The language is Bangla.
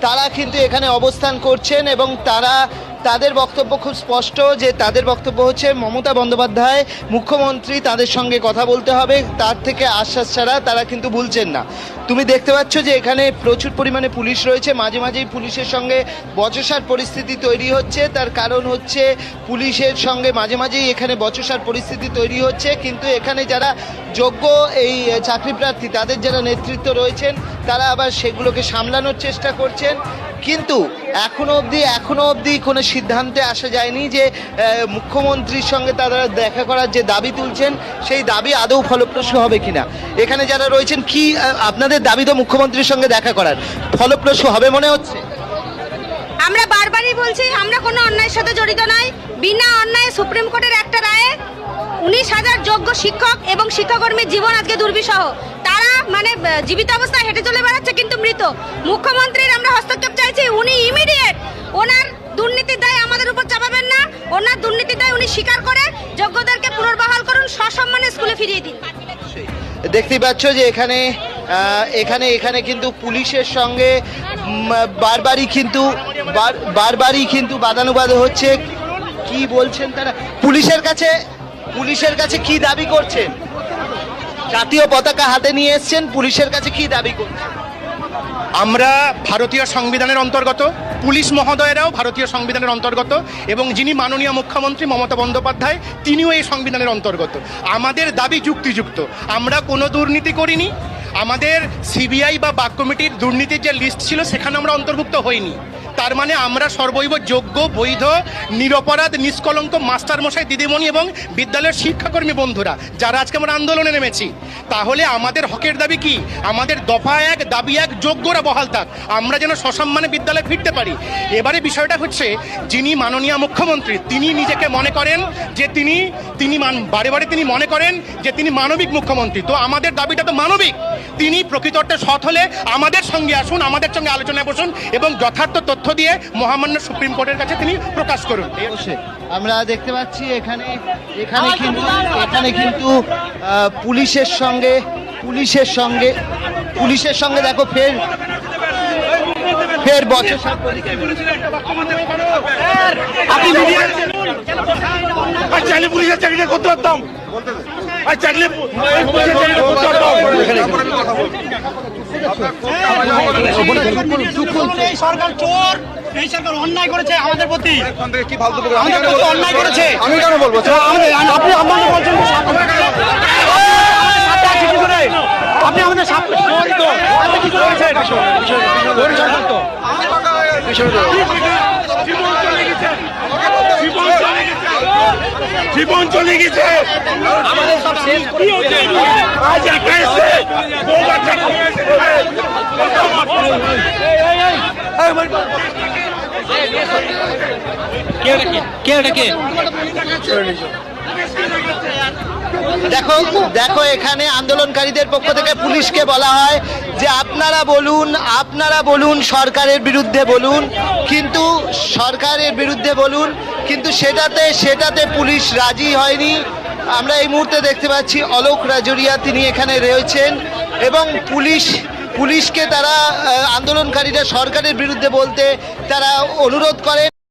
তারা কিন্তু এখানে অবস্থান করছেন এবং তারা তাদের বক্তব্য খুব স্পষ্ট যে তাদের বক্তব্য হচ্ছে, মমতা বন্দ্যোপাধ্যায় মুখ্যমন্ত্রী তাদের সঙ্গে কথা বলতে হবে, তার থেকে আশ্বাস ছাড়া তারা কিন্তু ভুলছেন না। তুমি দেখতে পাচ্ছ যে এখানে প্রচুর পরিমাণে পুলিশ রয়েছে, মাঝে মাঝেই পুলিশের সঙ্গে বচসার পরিস্থিতি তৈরি হচ্ছে, তার কারণ হচ্ছে পুলিশের সঙ্গে মাঝে মাঝেই এখানে বচসার পরিস্থিতি তৈরি হচ্ছে, কিন্তু এখানে যারা যোগ্য এই চাকরি প্রার্থী, তাদের যারা নেতৃত্ব রয়েছেন, তারা আবার সেগুলোকে সামলানোর চেষ্টা করছেন। কিন্তু এখনও অবধি এখনও অবধি কোনো সিদ্ধান্তে আসা যায়নি যে মুখ্যমন্ত্রীর সঙ্গে তারা দেখা করার যে দাবি তুলছেন, সেই দাবি আদৌ ফলপ্রসূ হবে কিনা? এখানে যারা রয়েছেন, কি আপনাদের দাবি তো মুখ্যমন্ত্রীর সঙ্গে দেখা করার, ফলপ্রসূ হবে মনে হচ্ছে? আমরা বারবারই বলছি, আমরা কোনো অন্যায়ের সাথে জড়িত নই বিনা অন্যায় সুপ্রিম কোর্টের একটা রায়ে উনিশ হাজার যোগ্য শিক্ষক এবং শিক্ষাকর্মীর জীবন আজকে দুর্বিষহ। তারা মানে জীবিত অবস্থায় হেঁটে চলে বেড়াচ্ছে কিন্তু মৃত। মুখ্যমন্ত্রীর আমরা হস্তক্ষেপ চাইছি, উনি ইমিডিয়েট ওনার দুর্নীতির দায় আমাদের উপর চাপাবেন না। ওনার দুর্নীতির দায় উনি স্বীকার করে, যোগ্যদেরকে পুনর্বহাল করুন, সসম্মানে স্কুলে ফিরিয়ে দিন। দেখতেই পাচ্ছ যে এখানে এখানে এখানে কিন্তু পুলিশের সঙ্গে বারবারই কিন্তু বারবারই কিন্তু বাদানুবাদ হচ্ছে। কি বলছেন তারা? পুলিশের কাছে পুলিশের কাছে কি দাবি করছেন? জাতীয় পতাকা হাতে নিয়ে এসছেন, পুলিশের কাছে কি দাবি করছেন? আমরা ভারতীয় সংবিধানের অন্তর্গত, পুলিশ মহোদয়েরাও ভারতীয় সংবিধানের অন্তর্গত, এবং যিনি মাননীয় মুখ্যমন্ত্রী মমতা বন্দ্যোপাধ্যায়, তিনিও এই সংবিধানের অন্তর্গত। আমাদের দাবি যুক্তিযুক্ত। আমরা কোনো দুর্নীতি করিনি। আমাদের সিবিআই বা বাক কমিটির দুর্নীতির যে লিস্ট ছিল, সেখানে আমরা অন্তর্ভুক্ত হইনি। তার মানে আমরা সর্বৈব যোগ্য, বৈধ, নিরপরাধ, নিষ্কলঙ্ক মাস্টার মশাই দিদিমণি এবং বিদ্যালয়ের শিক্ষাকর্মী বন্ধুরা, যারা আজকে আমরা আন্দোলনে নেমেছি, তাহলে আমাদের হকের দাবি কি? আমাদের দফা এক, দাবি এক, যোগ্যরা বহাল থাক, আমরা যেন সসম্মানে বিদ্যালয়ে ফিরতে পারি। এবারে বিষয়টা হচ্ছে, যিনি মাননীয় মুখ্যমন্ত্রী, তিনি নিজেকে মনে করেন যে তিনি তিনি বারে বারে তিনি মনে করেন যে তিনি মানবিক মুখ্যমন্ত্রী, তো আমাদের দাবিটা তো মানবিক। তিনি প্রকৃত অর্থে সৎ হলে আমাদের সঙ্গে আসুন আমাদের সঙ্গে আলোচনায় বসুন এবং যথার্থ তথ্য দিয়ে মহামান্য সুপ্রিম কোর্টের কাছে তিনি প্রকাশ করুন। অবশ্যই। আমরা দেখতে পাচ্ছি এখানে এখানে কিন্তু এখানে কিন্তু পুলিশের সঙ্গে পুলিশের সঙ্গে পুলিশের সঙ্গে দেখো ফের ফের বছর আপনি চাইলে পুলিশের চাকরিটা করতে পারতাম। আর চাইলে পুলিশের চাকরিটা করতে পারতাম। এই সরকার চোর এই সরকার অন্যায় করেছে আমাদের প্রতি আমাদের প্রতি অন্যায় করেছে আমি কেন বলব? আপনি আমাদের বলছেন? আপনি আমাদের সাথে আপনি কি করেছেন জীবন চলে গেছে আমাদের সব শেষ কি হচ্ছে আজ একা বউ বাচ্চা নিয়ে এসে দেখো দেখো, এখানে আন্দোলনকারীদের পক্ষ থেকে পুলিশকে বলা হয় যে আপনারা বলুন আপনারা বলুন সরকারের বিরুদ্ধে বলুন, কিন্তু সরকারের বিরুদ্ধে বলুন, কিন্তু সেটাতে সেটাতে পুলিশ রাজি হয়নি। আমরা এই মুহূর্তে দেখতে পাচ্ছি অলোক রাজরিয়া তিনি এখানে রয়েছেন এবং পুলিশ, পুলিশকে তারা আন্দোলনকারীরা সরকারের বিরুদ্ধে বলতে তারা অনুরোধ করেন।